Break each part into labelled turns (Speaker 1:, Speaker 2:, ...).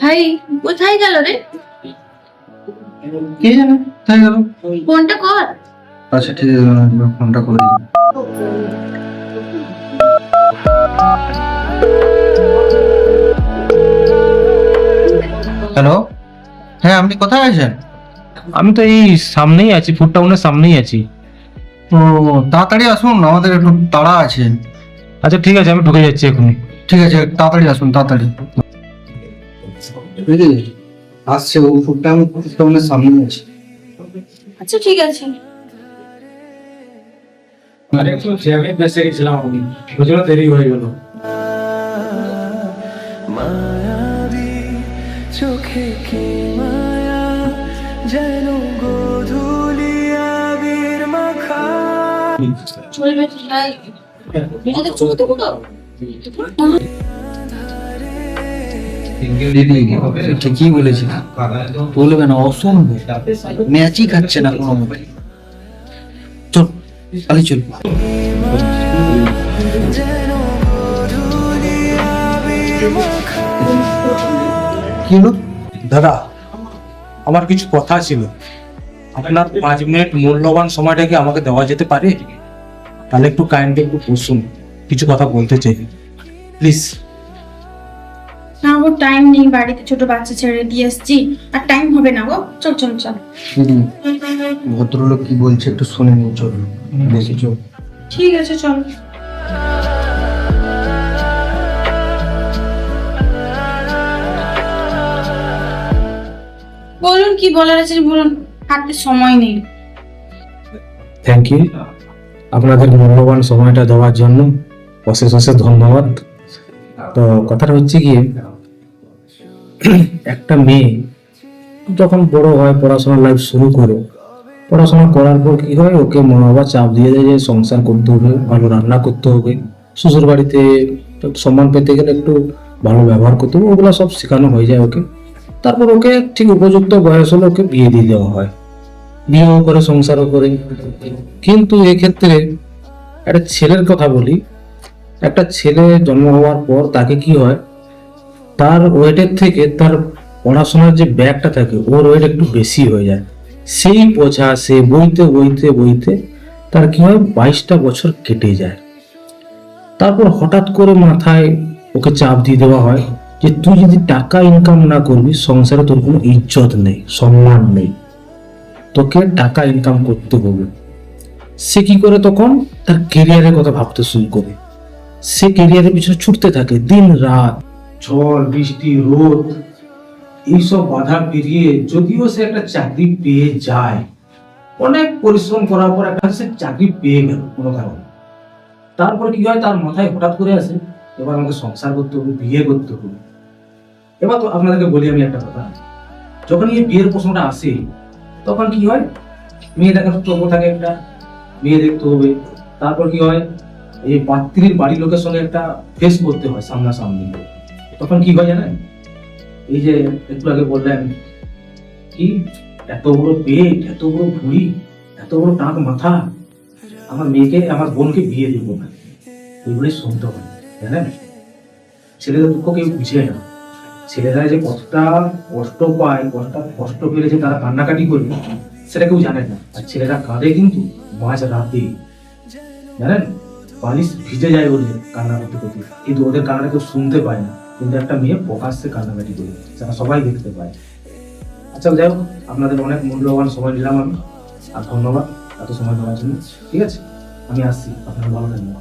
Speaker 1: ভাই কোথায় গেল রে?
Speaker 2: কে জানে? কোথায় গেল?
Speaker 1: ফোনটা কর।
Speaker 2: আচ্ছা ঠিক আছে আমি ফোনটা করে হ্যালো? হ্যাঁ আপনি কোথায় আছেন?
Speaker 3: আমি তো এই সামনেই আছি ফুড টাউনের সামনেই আছি।
Speaker 2: ও তাড়াতাড়ি আসুন আমাদের একটু তাড়া আছে।
Speaker 3: আচ্ছা ঠিক আছে আমি ঢুকে যাচ্ছি এখনই।
Speaker 2: ঠিক আছে তাড়াতাড়ি আসুন তাড়াতাড়ি। বুঝলি? আসছে ও ফুটটা আমি ফুটটাউনের সামনে আছে।
Speaker 1: আচ্ছা ঠিক আছে।
Speaker 3: আরে একটু জ্যামে ফেসে গেছিলাম আমি। ওই দেরি হয়ে গেল।
Speaker 4: মায়াবী চোখে কি মায়া যেন গোধূলি আবির মাখা?
Speaker 1: চলবে ভাই এটা চলতে কোথাও
Speaker 2: দিদি ঠিকই বলেছি বলবে না অসম্ভব। ম্যাচই খাচ্ছে না কোনো মোবাইল চল চল। কি
Speaker 3: দাদা আমার কিছু কথা ছিল। আপনার পাঁচ মিনিট মূল্যবান সময়টা কি আমাকে দেওয়া যেতে পারে? তাহলে একটু কাইন্ডলি একটু বসুন। কিছু কথা বলতে চাই। প্লিজ
Speaker 1: গো টাইম নেই বাড়িতে ছোট বাচ্চা ছেড়ে দিয়ে এসছি আর টাইম হবে না গো। চল চল চল।
Speaker 2: দিদি ভদ্রলোক কি বলছে একটু শুনে নিন চল। বেশি চল।
Speaker 1: ঠিক আছে চল। বলুন কি বলার আছে বলুন। হাতে সময় নেই।
Speaker 3: থ্যাংক ইউ আপনাদের মূল্যবান সময়টা দেওয়ার জন্য অশেষ অশেষ ধন্যবাদ। তো কথাটা হচ্ছে কি একটা মেয়ে যখন বড় হয়, পড়াশোনার লাইফ শুরু করে। পড়াশোনা করার পর কি হয়? ওকে মা বাবা চাপ দিয়ে দেয় যে সংসার করতে হবে, ভালো রান্না করতে হবে। শ্বশুর বাড়িতে সম্মান পেতে গেলে একটু ভালো ব্যবহার করতে হবে, ওগুলো সব শেখানো হয়ে যায় ওকে। তারপর ওকে ঠিক উপযুক্ত বয়স হলে ওকে বিয়ে দিয়ে দেওয়া হয়। বিয়েও করে, সংসারও করে। কিন্তু এক্ষেত্রে একটা ছেলের কথা বলি। একটা ছেলে জন্ম হওয়ার পর তাকে কি হয়? তার ওয়েটের থেকে তার পড়াশোনার যে ব্যাগটা থাকে, ওর ওয়েট একটু বেশি হয়ে যায়। সেই বোঝা, সে বইতে বইতে বইতে তার কি হয়, বাইশটা বছর কেটে যায়। তারপর হঠাৎ করে মাথায় ওকে চাপ দিয়ে দেওয়া হয় যে, তুই যদি টাকা ইনকাম না করবি, সংসারে তোর কোনো ইজ্জত নেই, সম্মান নেই। তোকে টাকা ইনকাম করতে হবে। সে কি করে তখন? তার কেরিয়ারের কথা ভাবতে শুরু করে। সে কেরিয়ারের পিছনে ছুটতে থাকে দিন রাত ঝড়, বৃষ্টি, রোদ, এইসব বাধা পেরিয়ে যদিও সে একটা চাকরি পেয়ে যায়, অনেক পরিশ্রম করার পর একটা সে চাকরি পেয়ে গেল, কোনো কারণে। তারপর কি হয়? তার মাথায় হঠাৎ করে আসে, এবার আমাকে সংসার করতে হবে, বিয়ে করতে হবে। এবার তো আপনাদেরকে বলি আমি একটা কথা, যখন এই বিয়ের প্রশ্নটা আসে, তখন কি হয়? মেয়ে দেখার চোখ থাকে একটা, মেয়ে দেখতে হবে। তারপর কি হয়? এই পাত্রীর বাড়ির লোকের সঙ্গে একটা ফেস করতে হয় সামনাসামনি। তখন কি হয় জানেন? এই যে একটু আগে বললেন কি, এত বড় পেট, এত বড় ভুঁড়ি, এত বড় টাক মাথা, আমার মেয়েকে, আমার বোনকে বিয়ে দিব না। এগুলোই শুনতে হয়, জানেন? ছেলেদের দুঃখ কেউ বুঝে না। ছেলেরা যে কতটা কষ্ট পায়, কতটা কষ্ট পেলে যে তারা কান্নাকাটি করবে সেটা কেউ জানে না। আর ছেলেরা কাঁদে কিন্তু মাঝ রাতে। জানেন? বালিশ ভিজে যায় বলে কান্না করতে করতে। কিন্তু ওদের কান্নাটা কেউ শুনতে পায় না। কিন্তু একটা মেয়ে প্রকাশ্যে কান্নাকাটি করে সেটা সবাই দেখতে পায়। আচ্ছা যাই হোক, আপনাদের অনেক মূল্যবান সময় নিলাম আমি, আর ধন্যবাদ এত সময় দেওয়ার জন্য। ঠিক আছে? আমি আসছি, আপনার ভালো থাকবেন।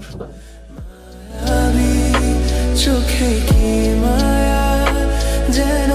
Speaker 4: চোখে কি মায়া যেন